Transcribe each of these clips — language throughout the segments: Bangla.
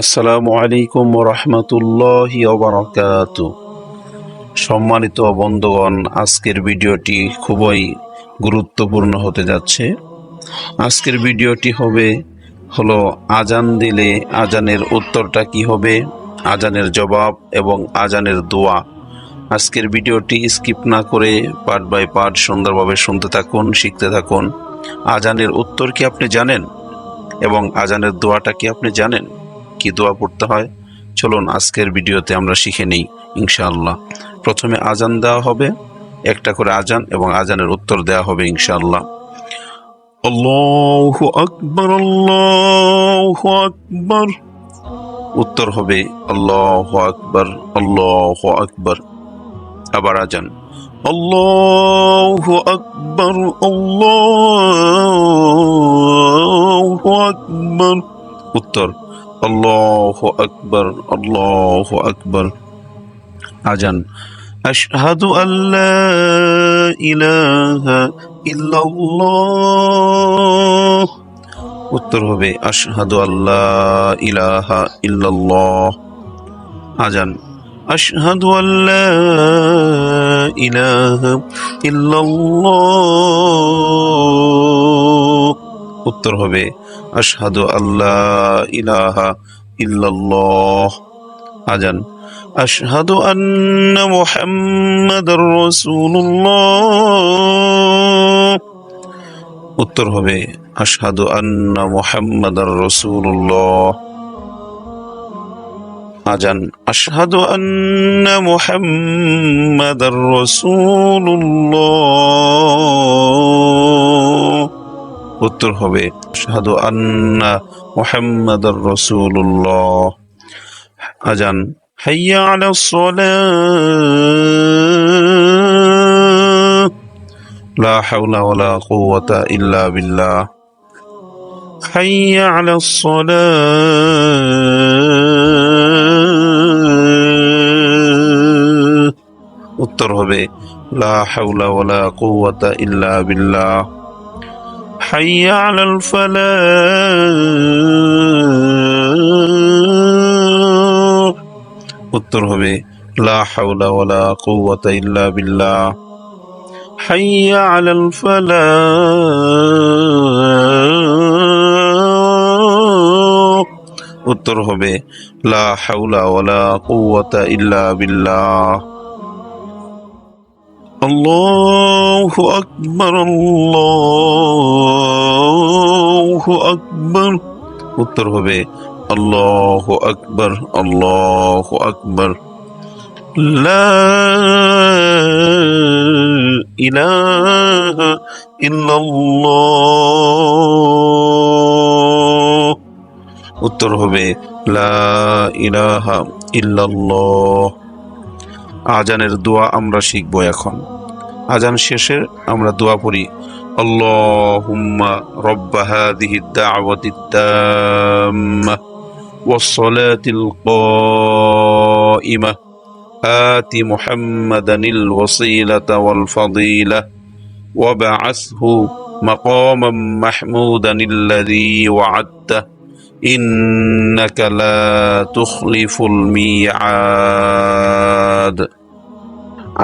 আসসালামু আলাইকুম রহমতুল্লাহ বারকাত। সম্মানিত বন্ধুগণ, আজকের ভিডিওটি খুবই গুরুত্বপূর্ণ হতে যাচ্ছে। আজকের ভিডিওটি হবে, হলো আজান দিলে আজানের উত্তরটা কি হবে, আজানের জবাব এবং আজানের দোয়া। আজকের ভিডিওটি স্কিপ না করে পার্ট বাই পার্ট সুন্দরভাবে শুনতে থাকুন, শিখতে থাকুন। আজানের উত্তর কি আপনি জানেন এবং আজানের দোয়াটা কি আপনি জানেন? কি দোয়া পড়তে হয়? চলুন আজকের ভিডিওতে আমরা শিখে নিই, ইনশাআল্লাহ। প্রথমে আজান দেওয়া হবে, একটা করে আজান এবং আজানের উত্তর দেওয়া হবে, ইনশাআল্লাহ। আল্লাহু আকবার আল্লাহু আকবার। উত্তর হবে, আল্লাহু আকবার আল্লাহু আকবার। আবার আজান। আল্লাহু আকবার আল্লাহু আকবার। উত্তর। আল্লাহু আকবার আল্লাহু আকবার আজান আশহাদু আল্লা ইলাহা ইল্লাল্লাহ উত্তর হবে আশহাদু আল্লাহ ইলাহা ইল্লাল্লাহ আজান আশহাদু আল্লা ইলাহা ইল্লাল্লাহ উত্তর হবে, আশহাদু আল্লাহ ইলাহা ইল্লাল্লাহ। আজান, আশহাদু আন্না মুহাম্মাদার রাসূলুল্লাহ। উত্তর হবে, আশহাদু আন্না মুহাম্মাদার রাসূলুল্লাহ। আজান, আশহাদু আন্না মুহাম্মাদার রাসূলুল্লাহ। উত্তর হবে, আশহাদু আন্না মুহাম্মাদার রাসূলুল্লাহ। আজান, হাইয়া সালাহ লা হাওলা ওয়ালা কুওয়াতা ইল্লা বিল্লাহ। হাইয়া সালাহ উত্তর হবে, লা হাওলা ওয়ালা কুওয়াতা ইল্লা বিল্লাহ। حي على الفلاح উত্তর হবে লা হাওলা ওয়ালা কুওয়াতা ইল্লা বিল্লাহ حي على الفلاح উত্তর হবে লা হাওলা ওয়ালা কুওয়াতা ইল্লা বিল্লাহ الله أكبر الله أكبر উত্তর হবে আল্লাহ আকবর আল্লাহ আকবর লা ইলাহা ইল্লাল্লাহ উত্তর হবে লা ইলাহা ইল্লাল্লাহ আজানের দোয়া আমরা শিখব এখন আজান শেষে আমরা দোয়া পড়ি আল্লাহুম্মা রব্ব হাদিহি الدعوة التامة والصلاة القائمة آت محمدا الوسيلة والفضيلة وبعثه مقاما محمودا الذي وعدته إنك لا تخلف الميعاد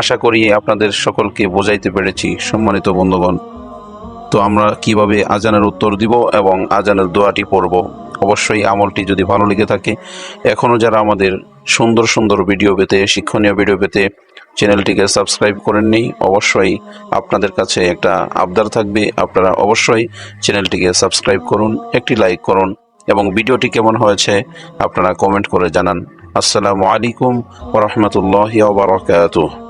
আশা করি আপনাদের সকলকে বোঝাইতে পেরেছি, সম্মানিত বন্ধুগণ। তো আমরা কীভাবে আজানের উত্তর দিব এবং আজানের দোয়াটি পড়ব? অবশ্যই আমলটি যদি ভালো লেগে থাকে, এখনও যারা আমাদের সুন্দর সুন্দর ভিডিও পেতে, শিক্ষণীয় ভিডিও পেতে চ্যানেলটিকে সাবস্ক্রাইব করেননি, অবশ্যই আপনাদের কাছে একটা আবদার থাকবে। আপনারা অবশ্যই চ্যানেলটিকে সাবস্ক্রাইব করুন, একটি লাইক করুন এবং ভিডিওটি কেমন হয়েছে আপনারা কমেন্ট করে জানান। আসসালামু আলাইকুম ওরহমতুল্লাহ বারকাতুহ।